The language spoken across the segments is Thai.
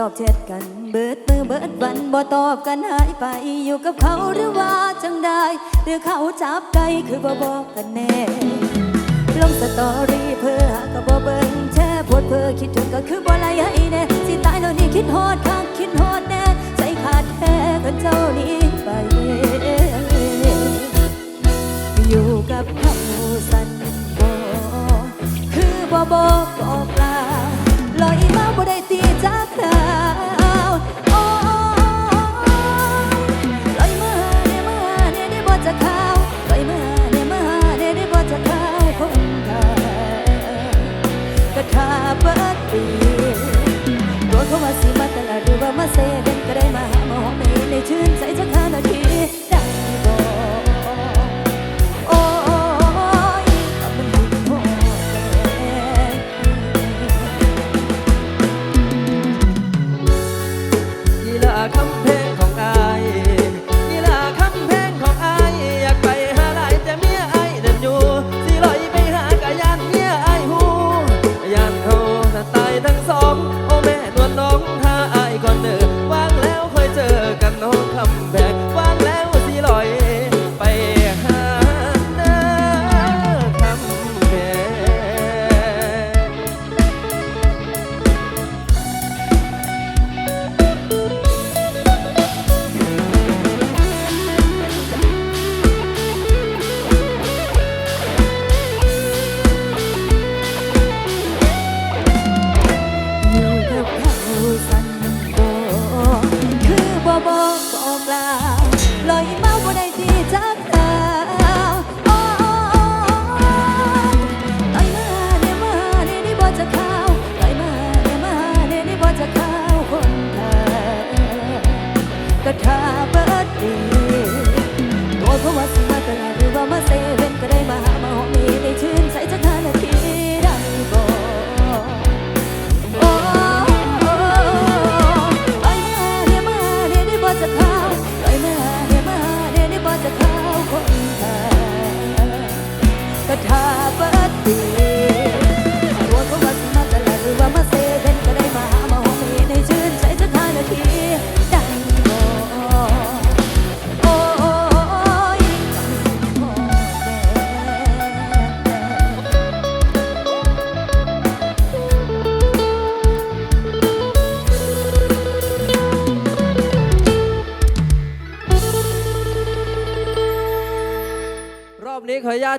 ตอบแชทกัน เบิดมือเบิดวันบ่ตอบกันหายไปอยู่กับเขาหรือว่าจังได้หรือเขาจับใจคือบ่บอกกันแน่ลงสตอรี่เพื่อหาก็บ่เบิ่งแช่ปวดเพื่อคิดถึงก็คือบ่ไลให้แน่สิตายแล้วนี่คิดฮอดคักคิดฮอดแน่ใจขาดแท้กันเจ้านี้ไปอยู่กับเขาสันบ่คือบ่บอกบอกลาลอยมาบ่ได้ตีใจ hacer.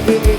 Thank you.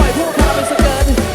ปล่อยพวกเราไปสัสเกิร์ต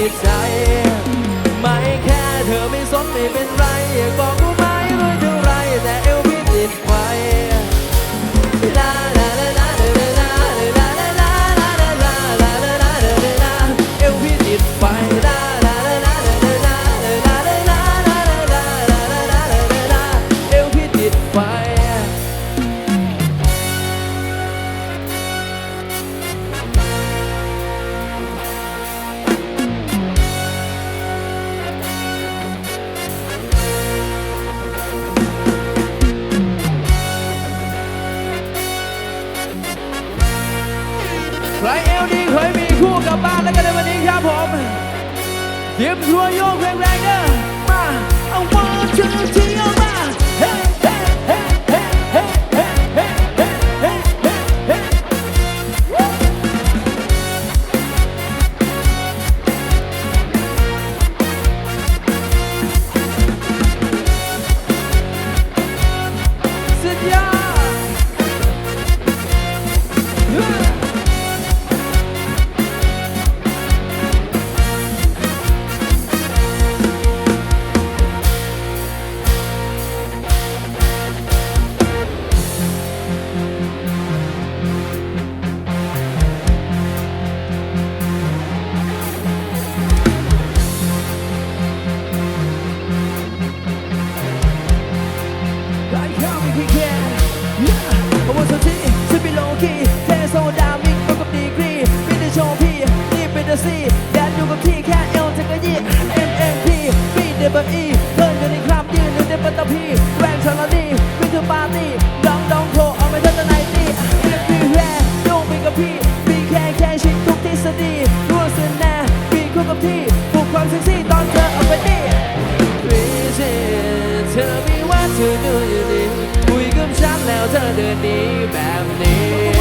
anytime. ครับผมเตรียมรัวโยกแรงๆเด้อมา I want to see you rock hey hey hey hey hey hey hey hey hey hey hey สุดยอด ก้าอี้เดินอยู่ในคราบยืนอยู่ในปัตตภีแรงชนละนีวิ่งคือปาร์ตี้ดองดองโผล่เอาไม่ทันจะไหนตีเรียกพี่แย่ยุ่งไปกับพี่บีแค่แค่ชิดทุกทฤษฎีร่วงเส้นแน่บีคู่กับที่ปลุกความเซ็กซี่ตอนเธอเอาไปตี Crazy tell me what to do you need คุยกับฉันแล้วเธอเดินหนีแบบนี้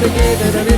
the gate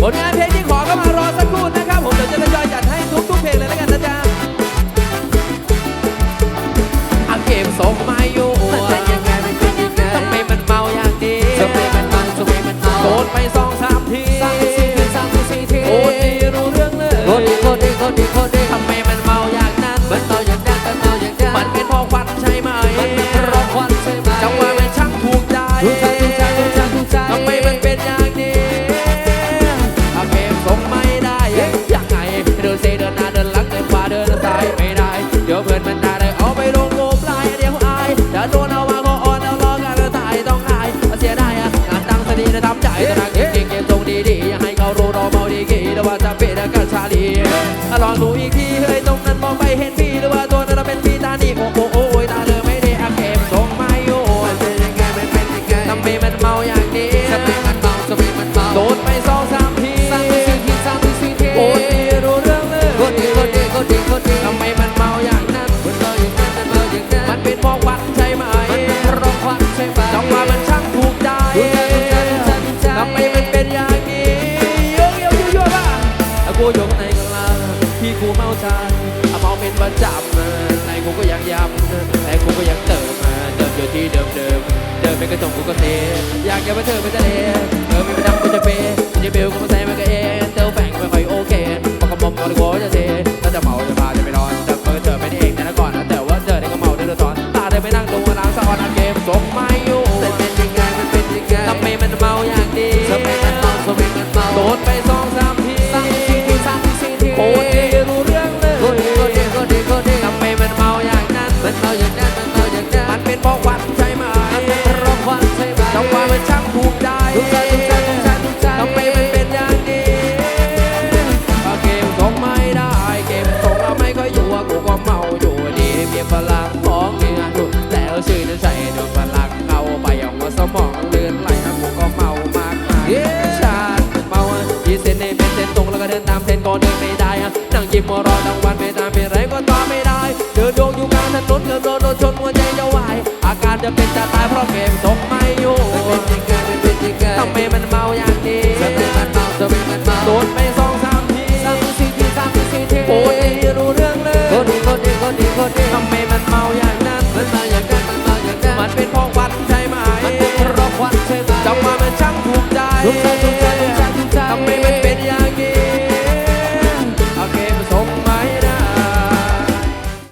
ผลงานเพลงที่ขอก็มารอสักครู่นะครับ ผมเดี๋ยวจะทยอยจัดให้ทุกทุกเพลงเลยแล้วกันนะจ๊ะเอาเกมส่งมาอยู่มันยังไงมันเป็ยังไงทำไมมันเมาอย่างนี้ทำไมมันเมาทำไมมันเมาโดนไปสองสามที เดิมเดิมเดิมไม่ก็ส่งกูก็เซอยากจะว่าเธอไปทะเลเธอไม่ไปทำกูจะเปย์จะเบลก็มาแซงมันก็เองเต้าแฝงไม่ค่อยโอเคปากกระมอมก็ลยโวจะเซถ้าจะเมาจะพาจะไม่นอนแต่เมื่อเธอไม่ได้เองแต่ก่อนนะแต่ว่าเธอได้ก็เมาได้ตลอดตาเด้ไปนั่งดูน้าำสะออนอันเกมส่งไม่อยู่เป็นยังไงมันเป็นยังไงทำไมมันเมาอย่างนี้ทำไมมันเมาทำไมมันเมาโดนไป ก็เดินไม่ได้นั่งยิ้มมารอทั้งวันไม่นานไม่ไรก็ตาอไม่ได้ เดินโยกอยู่กลางถนนเกินโดนชนหัวใจจะวาย อาการจะเป็นจะตายเพราะเกมตกไม่อยู่ทำไมมันเมาอย่างนี้